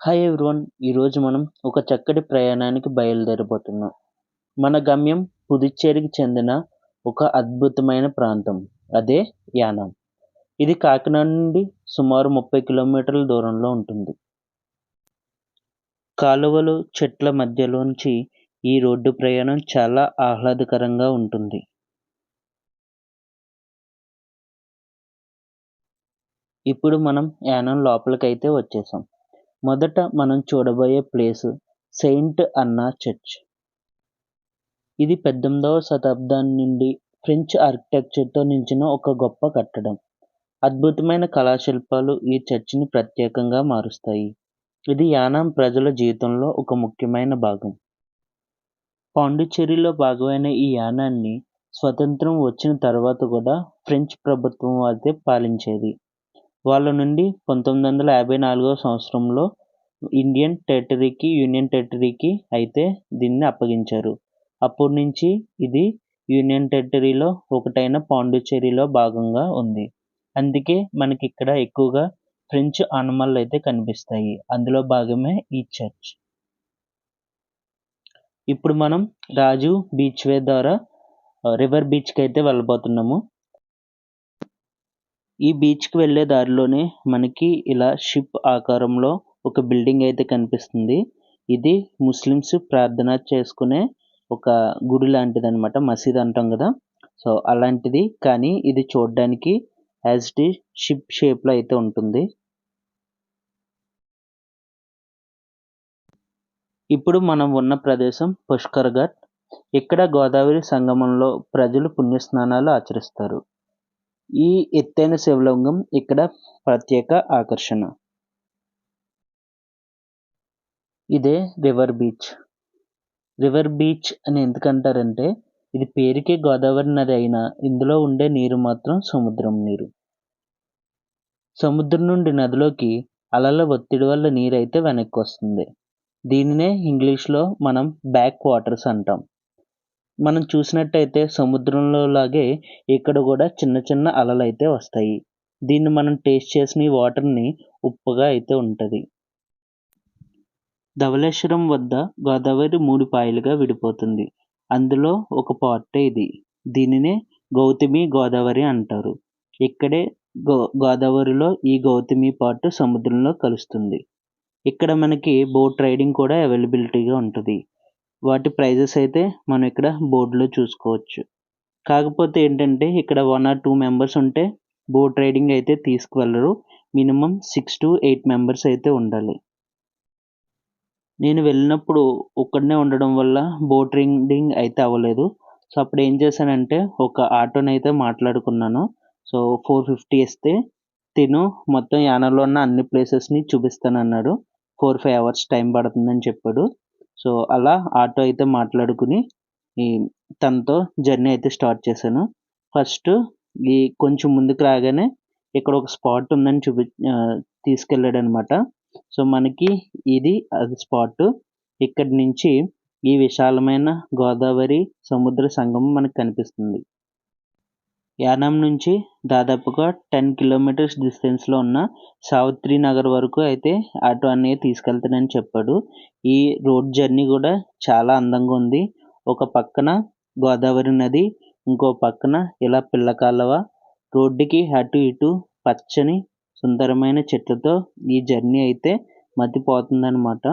Hi everyone ఈరోజు మనం ఒక చక్కటి ప్రయాణానికి బయలుదేరిపోతున్నాం మన గమ్యం పుదుచ్చేరికి చెందిన ఒక అద్భుతమైన ప్రాంతం అదే యానాం. ఇది కాకినాడ నుండి సుమారు ముప్పై కిలోమీటర్ల దూరంలో ఉంటుంది. కాలువలు చెట్ల మధ్యలోంచి ఈ రోడ్డు ప్రయాణం చాలా ఆహ్లాదకరంగా ఉంటుంది. ఇప్పుడు మనం యానం లోపలికైతే వచ్చేసాం. మొదట మనం చూడబోయే ప్లేస్ సెయింట్ అన్నా చర్చ్. ఇది పద్దెనిమిదవ శతాబ్దం నుండి ఫ్రెంచ్ ఆర్కిటెక్చర్తో నిలిచిన ఒక గొప్ప కట్టడం. అద్భుతమైన కళాశిల్పాలు ఈ చర్చిని ప్రత్యేకంగా మారుస్తాయి. ఇది యానాం ప్రజల జీవితంలో ఒక ముఖ్యమైన భాగం. పాండిచ్చేరిలో భాగమైన ఈ యానాన్ని స్వతంత్రం వచ్చిన తర్వాత కూడా ఫ్రెంచ్ ప్రభుత్వం అయితే పాలించేది. వాళ్ళ నుండి పంతొమ్మిది వందల యాభై నాలుగవ సంవత్సరంలో ఇండియన్ టెరిటరీకి యూనియన్ టెరిటరీకి అయితే దీన్ని అప్పగించారు. అప్పటి నుంచి ఇది యూనియన్ టెరిటరీలో ఒకటైన పాండిచ్చేరిలో భాగంగా ఉంది. అందుకే మనకి ఇక్కడ ఎక్కువగా ఫ్రెంచ్ ఆనమళ్ళు అయితే కనిపిస్తాయి. అందులో భాగమే ఈ చర్చ్. ఇప్పుడు మనం రాజు బీచ్ వే ద్వారా రివర్ బీచ్కి అయితే వెళ్ళబోతున్నాము. ఈ బీచ్కి వెళ్ళే దారిలోనే మనకి ఇలా షిప్ ఆకారంలో ఒక బిల్డింగ్ అయితే కనిపిస్తుంది. ఇది ముస్లిమ్స్ ప్రార్థన చేసుకునే ఒక గుడి లాంటిది అనమాట మసీద్ అంటాం కదా. సో అలాంటిది. కానీ ఇది చూడడానికి యాజ్ టి షిప్ షేప్లో అయితే ఉంటుంది. ఇప్పుడు మనం ఉన్న ప్రదేశం పుష్కర్ ఘాట్. ఇక్కడ గోదావరి సంగమంలో ప్రజలు పుణ్యస్నానాలు ఆచరిస్తారు. ఈ ఎత్తైన శివలింగం ఇక్కడ ప్రత్యేక ఆకర్షణ. ఇదే రివర్ బీచ్ రివర్ బీచ్ అని ఎందుకంటారంటే ఇది పేరుకే గోదావరి నది అయినా ఇందులో ఉండే నీరు మాత్రం సముద్రం నీరు. సముద్రం నుండి నదిలోకి అలల ఒత్తిడి వల్ల నీరు అయితే వెనక్కి వస్తుంది. దీనినే ఇంగ్లీష్లో మనం బ్యాక్ వాటర్స్ అంటాం. మనం చూసినట్టయితే సముద్రంలో లాగే ఇక్కడ కూడా చిన్న చిన్న అలలు అయితే వస్తాయి. దీన్ని మనం టేస్ట్ చేసిన ఈ వాటర్ని ఉప్పుగా అయితే ఉంటుంది. ధవళేశ్వరం వద్ద గోదావరి మూడు పాయలుగా విడిపోతుంది. అందులో ఒక పార్టే ఇది. దీనినే గౌతమి గోదావరి అంటారు. ఇక్కడే గో గోదావరిలో ఈ గౌతమి పార్ట్ సముద్రంలో కలుస్తుంది. ఇక్కడ మనకి బోట్ రైడింగ్ కూడా అవైలబిలిటీగా ఉంటుంది. వాటి ప్రైజెస్ అయితే మనం ఇక్కడ బోర్డులో చూసుకోవచ్చు. కాకపోతే ఏంటంటే ఇక్కడ వన్ ఆర్ టూ మెంబర్స్ ఉంటే బోట్ రైడింగ్ అయితే తీసుకువెళ్ళరు. Minimum six to eight members అయితే ఉండాలి. నేను వెళ్ళినప్పుడు ఒక్కడనే ఉండడం వల్ల బోట్ రైడింగ్ అయితే అవ్వలేదు. సో అప్పుడు ఏం చేశానంటే ఒక ఆటోని అయితే మాట్లాడుకున్నాను. సో ఫోర్ ఫిఫ్టీ ఇస్తే తిను మొత్తం యానాలో ఉన్న అన్ని ప్లేసెస్ని చూపిస్తానన్నాడు. ఫోర్ ఫైవ్ అవర్స్ టైం పడుతుందని చెప్పాడు. సో అలా ఆటో అయితే మాట్లాడుకుని ఈ తనతో జర్నీ అయితే స్టార్ట్ చేశాను. ఫస్ట్ ఈ కొంచెం ముందుకు రాగానే ఇక్కడ ఒక స్పాట్ ఉందని చూపి తీసుకెళ్ళాడు అనమాట సో మనకి ఇది అది స్పాట్. ఇక్కడి నుంచి ఈ విశాలమైన గోదావరి సముద్ర సంగమం మనకు కనిపిస్తుంది. యానాం నుంచి దాదాపుగా టెన్ కిలోమీటర్స్ డిస్టెన్స్లో ఉన్న సావిత్రి నగర్ వరకు అయితే ఆటో అన్నయ్య తీసుకెళ్తానని చెప్పాడు. ఈ రోడ్ జర్నీ కూడా చాలా అందంగా ఉంది. ఒక పక్కన గోదావరి నది ఇంకో పక్కన ఇలా పిల్ల కాలువ. రోడ్డుకి అటు ఇటు పచ్చని సుందరమైన చెట్లతో ఈ జర్నీ అయితే మతిపోతుందన్నమాట.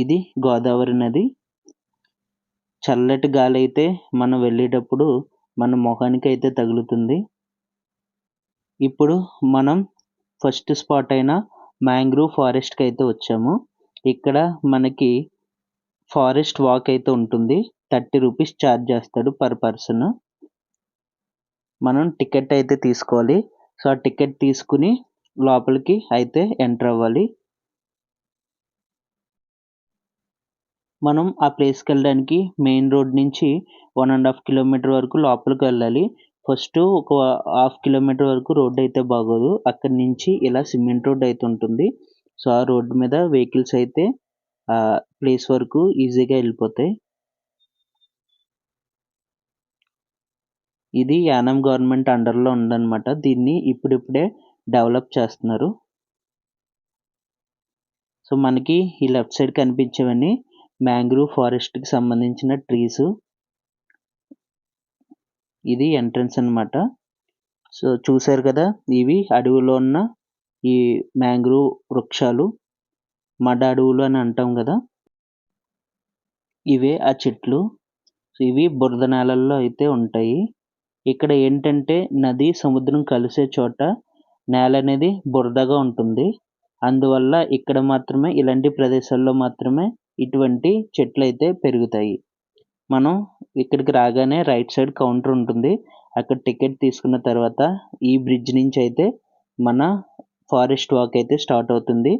ఇది గోదావరి నది. చల్లటి గాలి అయితే మనం వెళ్ళేటప్పుడు మన మొహానికి అయితే తగులుతుంది. ఇప్పుడు మనం ఫస్ట్ స్పాట్ అయిన మ్యాంగ్రూవ్ ఫారెస్ట్కి అయితే వచ్చాము. ఇక్కడ మనకి ఫారెస్ట్ వాక్ అయితే ఉంటుంది. థర్టీ రూపీస్ ఛార్జ్ చేస్తాడు పర్ పర్సన్. మనం టికెట్ అయితే తీసుకోవాలి. సో ఆ టికెట్ తీసుకుని లోపలికి అయితే ఎంటర్ అవ్వాలి. మనం ఆ ప్లేస్కి వెళ్ళడానికి మెయిన్ రోడ్ నుంచి వన్ అండ్ హాఫ్ కిలోమీటర్ వరకు లోపలికి వెళ్ళాలి. ఫస్ట్ ఒక హాఫ్ కిలోమీటర్ వరకు రోడ్ అయితే బాగోదు. అక్కడి నుంచి ఇలా సిమెంట్ రోడ్ అయితే ఉంటుంది. సో ఆ రోడ్డు మీద వెహికల్స్ అయితే ఆ ప్లేస్ వరకు ఈజీగా వెళ్ళిపోతాయి. ఇది యానం గవర్నమెంట్ అండర్లో ఉందన్నమాట. దీన్ని ఇప్పుడిప్పుడే డెవలప్ చేస్తున్నారు. సో మనకి ఈ లెఫ్ట్ సైడ్ కనిపించేవన్నీ మ్యాంగ్రూవ్ ఫారెస్ట్కి సంబంధించిన ట్రీస్. ఇది ఎంట్రన్స్ అన్నమాట. సో చూశారు కదా ఇవి అడవిలో ఉన్న ఈ మ్యాంగ్రూవ్ వృక్షాలు. మడ అడవులు అని అంటాం కదా. ఇవే ఆ చెట్లు. ఇవి బురద నేలల్లో అయితే ఉంటాయి. ఇక్కడ ఏంటంటే నది సముద్రం కలిసే చోట నేల అనేది బురదగా ఉంటుంది. అందువల్ల ఇక్కడ మాత్రమే ఇలాంటి ప్రదేశాల్లో మాత్రమే ఇటువంటి చెట్లు అయితే పెరుగుతాయి. మనం ఇక్కడికి రాగానే రైట్ సైడ్ కౌంటర్ ఉంటుంది. అక్కడ టికెట్ తీసుకున్న తర్వాత ఈ బ్రిడ్జ్ నుంచి అయితే మన ఫారెస్ట్ వాక్ అయితే స్టార్ట్ అవుతుంది.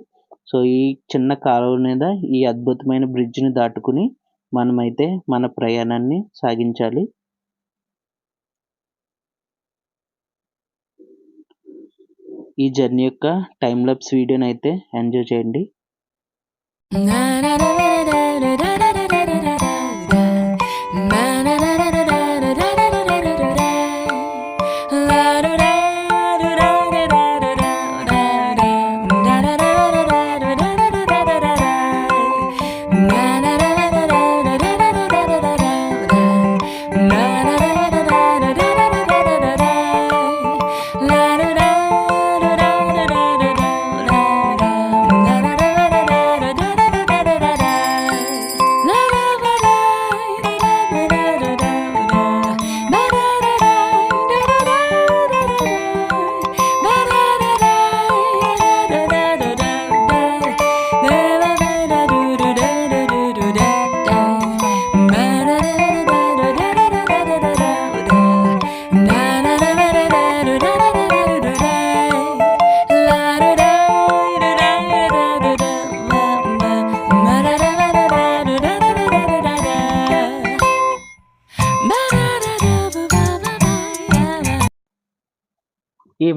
సో ఈ చిన్న కాలువ మీద ఈ అద్భుతమైన బ్రిడ్జ్ని దాటుకుని మనమైతే మన ప్రయాణాన్ని సాగించాలి. ఈ జర్నీ యొక్క టైం లాప్స్ వీడియోని అయితే ఎంజాయ్ చేయండి ఈ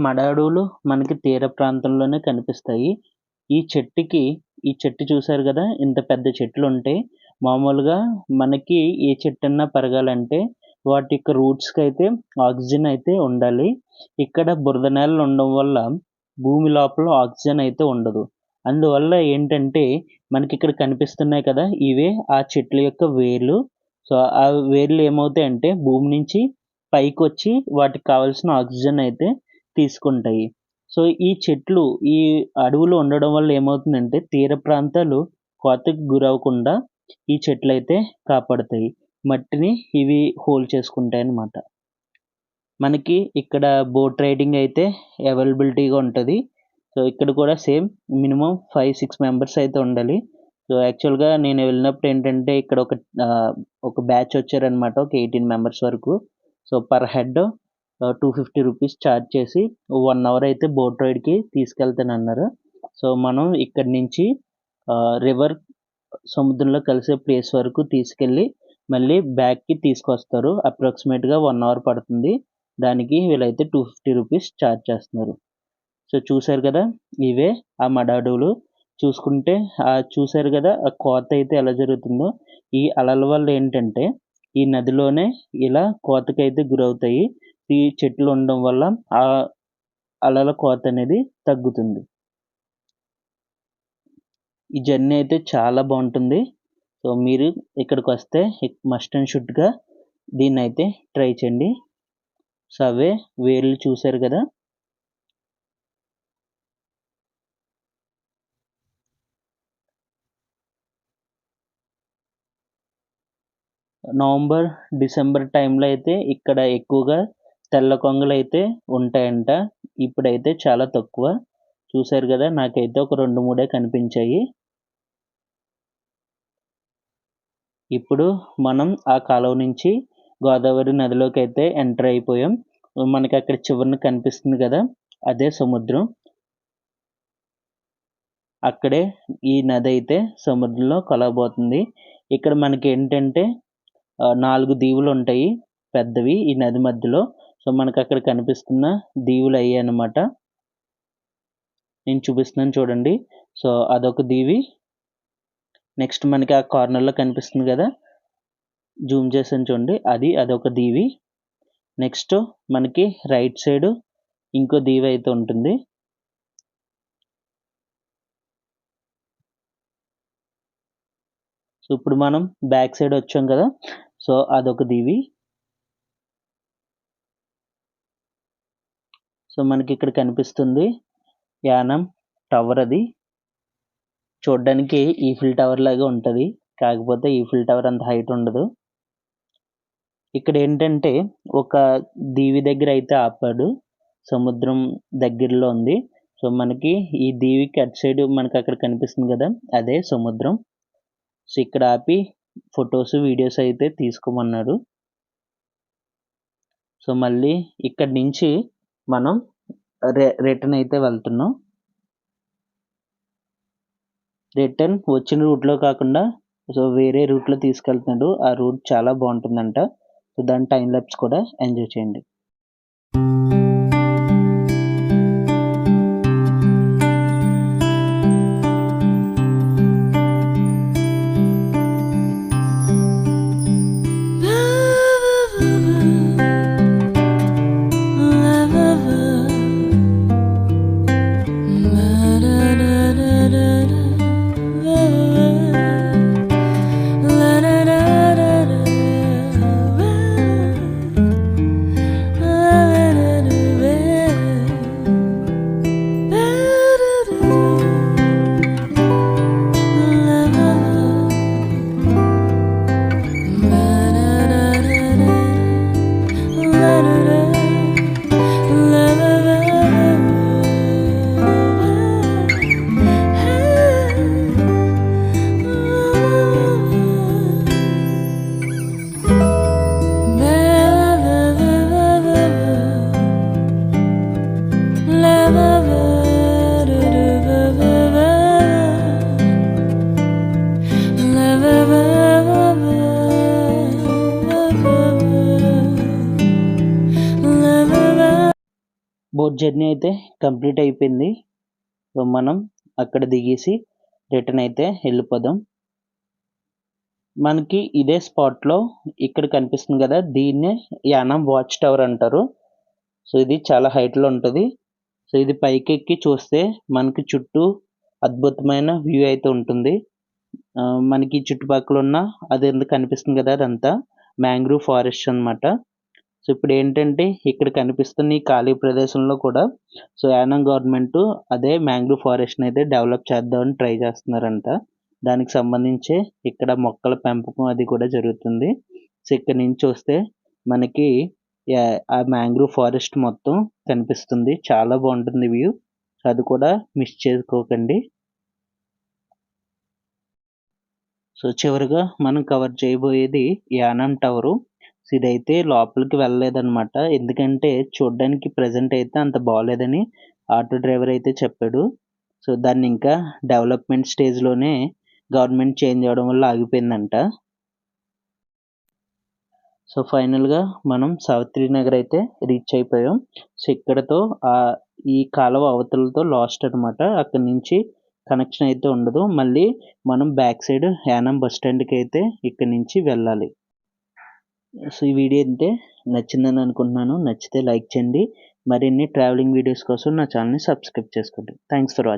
మడ అడవులు మనకి తీర ప్రాంతంలోనే కనిపిస్తాయి. ఈ చెట్టుకి ఈ చెట్టు చూశారు కదా ఇంత పెద్ద చెట్లు ఉంటాయి మామూలుగా మనకి ఏ చెట్టు అన్నా పెరగాలంటే వాటి యొక్క రూట్స్కి అయితే ఆక్సిజన్ అయితే ఉండాలి. ఇక్కడ బురద నేలలు ఉండడం వల్ల భూమి లోపల ఆక్సిజన్ అయితే ఉండదు. అందువల్ల ఏంటంటే మనకి ఇక్కడ కనిపిస్తున్నాయి కదా ఇవే ఆ చెట్ల యొక్క వేర్లు. సో ఆ వేర్లు ఏమవుతాయంటే భూమి నుంచి పైకి వచ్చి వాటికి కావాల్సిన ఆక్సిజన్ అయితే తీసుకుంటాయి. సో ఈ చెట్లు ఈ అడవులు ఉండడం వల్ల ఏమవుతుందంటే తీర ప్రాంతాలు కోతకు గురవకుండా ఈ చెట్లు అయితే కాపాడతాయి. మట్టిని ఇవి హోల్డ్ చేసుకుంటాయి అన్నమాట మనకి ఇక్కడ బోట్ రైడింగ్ అయితే అవైలబిలిటీగా ఉంటుంది. సో ఇక్కడ కూడా same minimum five six members అయితే ఉండాలి. సో యాక్చువల్గా నేను వెళ్ళినప్పుడు ఏంటంటే ఇక్కడ ఒక ఒక బ్యాచ్ వచ్చారనమాట ఒక ఎయిటీన్ మెంబర్స్ వరకు. So per head two fifty rupees charge చేసి వన్ అవర్ అయితే బోట్ రైడ్కి తీసుకెళ్తానన్నారు. సో మనం ఇక్కడి నుంచి రివర్ సముద్రంలో కలిసే ప్లేస్ వరకు తీసుకెళ్ళి మళ్ళీ బ్యాక్కి తీసుకొస్తారు. అప్రాక్సిమేట్గా వన్ అవర్ పడుతుంది. దానికి వీళ్ళైతే టూ ఫిఫ్టీ రూపీస్ ఛార్జ్ చేస్తున్నారు. సో చూశారు కదా? ఇవే ఆ మడ అడవులు చూసుకుంటే ఆ చూశారు కదా? ఆ కోత అయితే ఎలా జరుగుతుందో? ఈ అలల వల్ల ఏంటంటే ఈ నదిలోనే ఇలా కోతకైతే గురవుతాయి. ఈ చెట్లు ఉండడం వల్ల ఆ అలల కోత అనేది తగ్గుతుంది. ఈ జర్నీ అయితే చాలా బాగుంటుంది. సో మీరు ఇక్కడికి వస్తే మస్ట్ అండ్ షుడ్గా దీన్ని అయితే ట్రై చేయండి. సో అవే వేర్లు చూశారు కదా. నవంబర్ డిసెంబర్ టైంలో అయితే ఇక్కడ ఎక్కువగా తెల్ల కొంగలు అయితే ఉంటాయంట. ఇప్పుడైతే చాలా తక్కువ. చూశారు కదా నాకైతే ఒక రెండు మూడే కనిపించాయి. ఇప్పుడు మనం ఆ కాలువ నుంచి గోదావరి నదిలోకి అయితే ఎంటర్ అయిపోయాం. మనకి అక్కడ చివరిన కనిపిస్తుంది కదా అదే సముద్రం. అక్కడే ఈ నది అయితే సముద్రంలో కలవబోతుంది. ఇక్కడ మనకి ఏంటంటే నాలుగు దీవులు ఉంటాయి పెద్దవి ఈ నది మధ్యలో. సో మనకు అక్కడ కనిపిస్తున్న దీవులు అయ్యాయి అన్నమాట. నేను చూపిస్తున్నాను చూడండి. సో అదొక దీవి. నెక్స్ట్ మనకి ఆ కార్నర్లో కనిపిస్తుంది కదా. జూమ్ చేసాను చూడండి. అది అదొక దీవి. నెక్స్ట్ మనకి రైట్ సైడ్ ఇంకో దీవి అయితే ఉంటుంది. సో ఇప్పుడు మనం బ్యాక్ సైడ్ వచ్చాం కదా. సో అదొక దీవి. సో మనకి ఇక్కడ కనిపిస్తుంది యానం టవర్ అది. చూడడానికి ఈఫిల్ టవర్ లాగా ఉంటుంది. కాకపోతే ఈఫిల్ టవర్ అంత హైట్ ఉండదు. ఇక్కడ ఏంటంటే ఒక దీవి దగ్గర అయితే ఆపాడు. సముద్రం దగ్గరలో ఉంది. సో మనకి ఈ దీవికి అటు సైడ్ మనకి అక్కడ కనిపిస్తుంది కదా అదే సముద్రం. సో ఇక్కడ ఆపి ఫొటోస్ వీడియోస్ అయితే తీసుకోమన్నాడు సో మళ్ళీ ఇక్కడ నుంచి మనం రి రిటర్న్ అయితే వెళ్తున్నాం. రిటర్న్ వచ్చిన రూట్లో కాకుండా సో వేరే రూట్లో తీసుకెళ్తున్నాడు. ఆ రూట్ చాలా బాగుంటుందంట. సో దాని టైం ల్యాబ్స్ కూడా ఎంజాయ్ చేయండి. జర్నీ అయితే కంప్లీట్ అయిపోయింది. సో మనం అక్కడ దిగేసి రిటర్న్ అయితే వెళ్ళిపోదాం. మనకి ఇదే స్పాట్లో ఇక్కడ కనిపిస్తుంది కదా దీన్నే యానం వాచ్ టవర్ అంటారు. సో ఇది చాలా హైట్లో ఉంటుంది. సో ఇది పైకి ఎక్కి చూస్తే మనకి చుట్టూ అద్భుతమైన వ్యూ అయితే ఉంటుంది. మనకి చుట్టుపక్కల ఉన్న అది ఎందుకు కనిపిస్తుంది కదా అదంతా మ్యాంగ్రూవ్ ఫారెస్ట్ అన్నమాట. సో ఇప్పుడు ఏంటంటే ఇక్కడ కనిపిస్తున్న ఈ ఖాళీ ప్రదేశంలో కూడా సో యానం గవర్నమెంట్ అదే మ్యాంగ్రూవ్ ఫారెస్ట్ని అయితే డెవలప్ చేద్దామని ట్రై చేస్తున్నారంట. దానికి సంబంధించి ఇక్కడ మొక్కల పెంపకం అది కూడా జరుగుతుంది. సో ఇక్కడ నుంచి చూస్తే మనకి ఆ మ్యాంగ్రూవ్ ఫారెస్ట్ మొత్తం కనిపిస్తుంది. చాలా బాగుంటుంది వ్యూ. అది కూడా మిస్ చేసుకోకండి. సో చివరిగా మనం కవర్ చేయబోయేది యానం టవరు. ఇదైతే లోపలికి వెళ్ళలేదన్నమాట. ఎందుకంటే చూడడానికి ప్రజెంట్ అయితే అంత బాగోలేదని ఆటో డ్రైవర్ అయితే చెప్పాడు. సో దాన్ని ఇంకా డెవలప్మెంట్ స్టేజ్లోనే గవర్నమెంట్ చేంజ్ అవ్వడం వల్ల ఆగిపోయిందంట. సో ఫైనల్గా మనం సావిత్రి నగర్ అయితే రీచ్ అయిపోయాం. సో ఇక్కడతో ఆ ఈ కాలువ అవతలతో లాస్ట్ అనమాట అక్కడి నుంచి కనెక్షన్ అయితే ఉండదు. మళ్ళీ మనం బ్యాక్ సైడ్ యానం బస్ స్టాండ్కి అయితే ఇక్కడి నుంచి వెళ్ళాలి. సో ఈ వీడియో అయితే నచ్చిందని అనుకుంటున్నాను. నచ్చితే లైక్ చేయండి. మరిన్ని ట్రావెలింగ్ వీడియోస్ కోసం నా ఛానల్ని సబ్స్క్రైబ్ చేసుకోండి. Thanks for watching